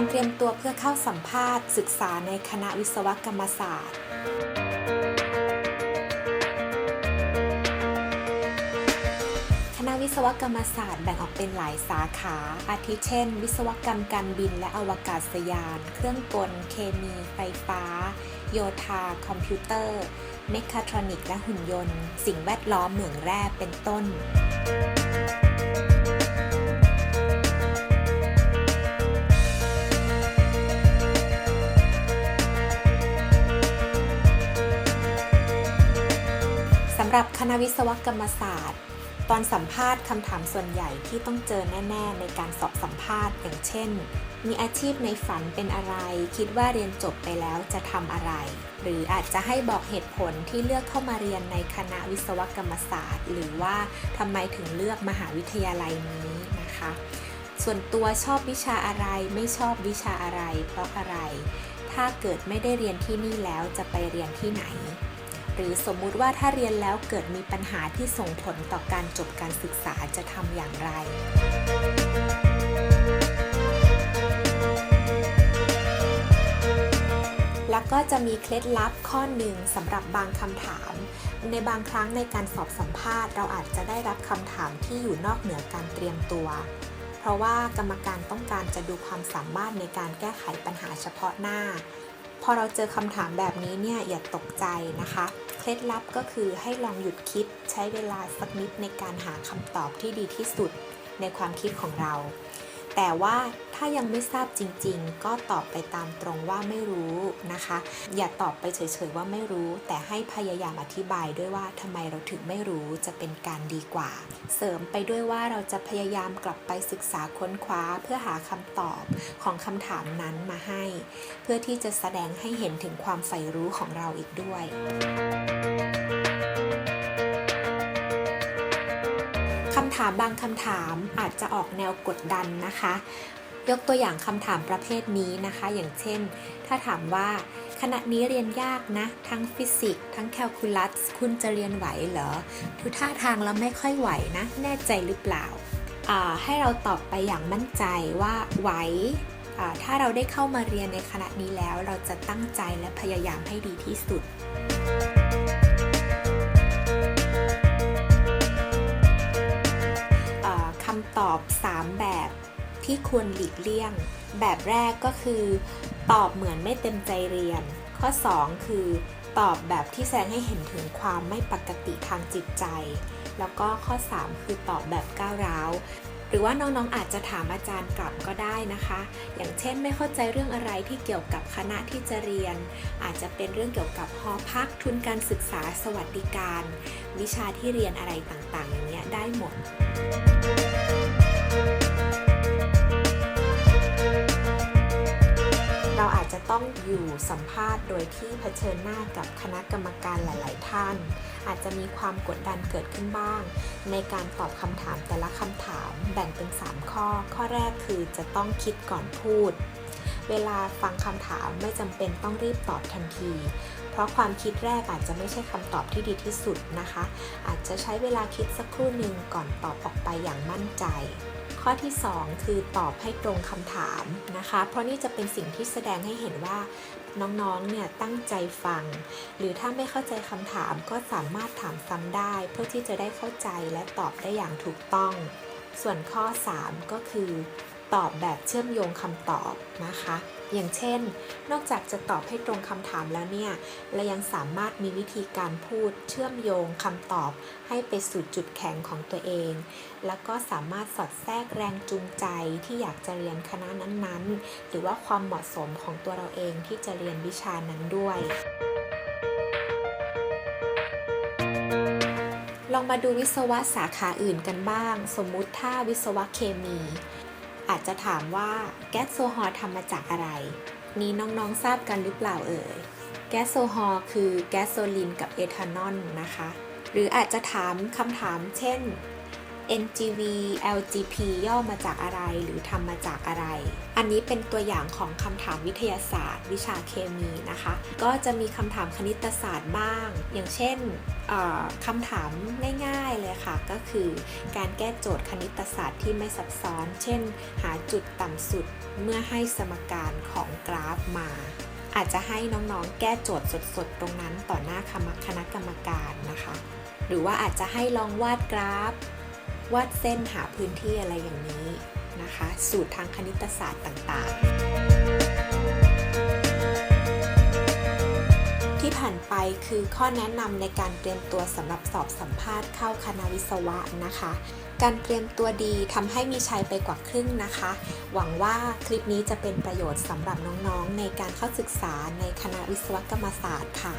การเตรียมตัวเพื่อเข้าสัมภาษณ์ ศึกษาในคณะวิศวกรรมศาสตร์ คณะวิศวกรรมศาสตร์แบ่งออกเป็นหลายสาขา อาทิเช่น วิศวกรรมการบินและอวกาศยาน เครื่องกล เคมี ไฟฟ้า โยธา คอมพิวเตอร์ เมคาทรอนิกส์และหุ่นยนต์ สิ่งแวดล้อมเหมืองแร่เป็นต้นำหรับคณะวิศวกรรมศาสตร์ ตอนสัมภาษณ์คำถามส่วนใหญ่ที่ต้องเจอแน่ ๆ ในการสอบสัมภาษณ์อย่างเช่น มีอาชีพในฝันเป็นอะไร คิดว่าเรียนจบไปแล้วจะทำอะไร หรืออาจจะให้บอกเหตุผลที่เลือกเข้ามาเรียนในคณะวิศวกรรมศาสตร์ หรือว่าทำไมถึงเลือกมหาวิทยาลัยนี้นะคะ ส่วนตัวชอบวิชาอะไรไม่ชอบวิชาอะไร เพราะอะไร ถ้าเกิดไม่ได้เรียนที่นี่แล้วจะไปเรียนที่ไหน หรือสมมุติว่าถ้าเรียนแล้วเกิดมีปัญหาที่ส่งผลต่อการจบการศึกษาจะทำอย่างไรแล้วก็จะมีเคล็ดลับข้อหนึ่งสำหรับบางคำถาม ในบางครั้งในการสอบสัมภาษณ์ เราอาจจะได้รับคำถามที่อยู่นอกเหนือการเตรียมตัว เพราะว่ากรรมการต้องการจะดูความสามารถในการแก้ไขปัญหาเฉพาะหน้า พอเราเจอคำถามแบบนี้เนี่ยอย่าตกใจนะคะ ล็ดลับก็คือให้ลองหยุดคิดใช้เวลาสักนิดในการหาคำตอบที่ดีที่สุดในความคิดของเรา แต่ว่า ถ้ายังไม่ทราบจริง ๆ ก็ตอบไปตามตรงว่าไม่รู้นะคะ อย่าตอบไปเฉยๆว่าไม่รู้ แต่ให้พยายามอธิบายด้วยว่าทำไมเราถึงไม่รู้จะเป็นการดีกว่า เสริมไปด้วยว่าเราจะพยายามกลับไปศึกษาค้นคว้าเพื่อหาคำตอบของคำถามนั้นมาให้ เพื่อที่จะแสดงให้เห็นถึงความใฝ่รู้ของเราอีกด้วยคำถามบางคำถามอาจจะออกแนวกดดันนะคะ ยกตัวอย่างคำถามประเภทนี้นะคะ อย่างเช่น ถ้าถามว่าคณะนี้เรียนยากนะ ทั้งฟิสิกส์ทั้งแคลคูลัส คุณจะเรียนไหวเหรอดูท่าทางแล้วไม่ค่อยไหวนะ แน่ใจหรือเปล่าอ่าให้เราตอบไปอย่างมั่นใจว่าไหวอ่าถ้าเราได้เข้ามาเรียนในคณะนี้แล้ว เราจะตั้งใจและพยายามให้ดีที่สุดอ่อคำตอบ 3 แบบ ที่ควรหลีกเลี่ยง แบบแรกก็คือ ตอบเหมือนไม่เต็มใจเรียน ข้อ 2 คือ ตอบแบบที่แสดงให้เห็นถึงความไม่ปกติทางจิตใจ แล้วก็ข้อ 3 คือตอบแบบก้าวร้าวหรือว่าน้องๆอาจจะถามอาจารย์กลับก็ได้นะคะ อย่างเช่นไม่เข้าใจเรื่องอะไรที่เกี่ยวกับคณะที่จะเรียน อาจจะเป็นเรื่องเกี่ยวกับหอพักทุนการศึกษาสวัสดิการ วิชาที่เรียนอะไรต่างๆ อย่างเงี้ยได้หมด ต้องอยู่สัมภาษณ์โดยที่เผชิญหน้ากับคณะกรรมการหลาย ๆ ท่าน อาจจะมีความกดดันเกิดขึ้นบ้าง ในการตอบคำถามแต่ละคำถามแบ่งเป็น 3 ข้อ ข้อแรกคือจะต้องคิดก่อนพูด เวลาฟังคำถามไม่จำเป็นต้องรีบตอบทันที เพราะความคิดแรกอาจจะไม่ใช่คำตอบที่ดีที่สุดนะคะ อาจจะใช้เวลาคิดสักครู่หนึ่งก่อนตอบออกไปอย่างมั่นใจ ข้อที่ 2 คือตอบให้ตรงคำถามนะคะ เพราะนี่จะเป็นสิ่งที่แสดงให้เห็นว่าน้องๆ เนี่ยตั้งใจฟัง หรือถ้าไม่เข้าใจคำถามก็สามารถถามซ้ำได้ เพื่อที่จะได้เข้าใจและตอบได้อย่างถูกต้อง ส่วนข้อ 3 ก็คือ ตอบแบบเชื่อมโยงคำตอบนะคะ อย่างเช่น นอกจากจะตอบให้ตรงคำถามแล้วเนี่ยเรายังสามารถมีวิธีการพูดเชื่อมโยงคำตอบ ให้ไปสู่จุดแข็งของตัวเอง แล้วก็สามารถสอดแทรกแรงจูงใจที่อยากจะเรียนคณะนั้นๆ หรือว่าความเหมาะสมของตัวเราเองที่จะเรียนวิชานั้นด้วยลองมาดูวิศวะสาขาอื่นกันบ้าง สมมุติถ้าวิศวะเคมี อาจจะถามว่าแก๊สโซฮอล์ทำมาจากอะไร นี่น้องๆทราบกันหรือเปล่าเอ่ย แก๊สโซฮอล์คือแก๊สโซลินกับเอทานอลนะคะ หรืออาจจะถามคำถามเช่น NGV LGP ย่อมาจากอะไรหรือทำมาจากอะไร อันนี้เป็นตัวอย่างของคำถามวิทยาศาสตร์ วิชาเคมีนะคะ ก็จะมีคำถามคณิตศาสตร์บ้าง อย่างเช่นคำถามง่ายๆเลยค่ะ ก็คือการแก้โจทย์คณิตศาสตร์ที่ไม่ซับซ้อน เช่น หาจุดต่ำสุดเมื่อให้สมการของกราฟมาอาจจะให้น้องๆ แก้โจทย์สดๆ ตรงนั้นต่อหน้าคณะคณะกรรมการนะคะ หรือว่าอาจจะให้ลองวาดกราฟ วาดเส้นหาพื้นที่อะไรอย่างนี้นะคะ สูตรทางคณิตศาสตร์ต่างๆ ที่ผ่านไปคือข้อแนะนำในการเตรียมตัวสำหรับสอบสัมภาษณ์เข้าคณะวิศวะนะคะ การเตรียมตัวดีทำให้มีชัยไปกว่าครึ่งนะคะ หวังว่าคลิปนี้จะเป็นประโยชน์สำหรับน้องๆ ในการเข้าศึกษาในคณะวิศวกรรมศาสตร์ค่ะ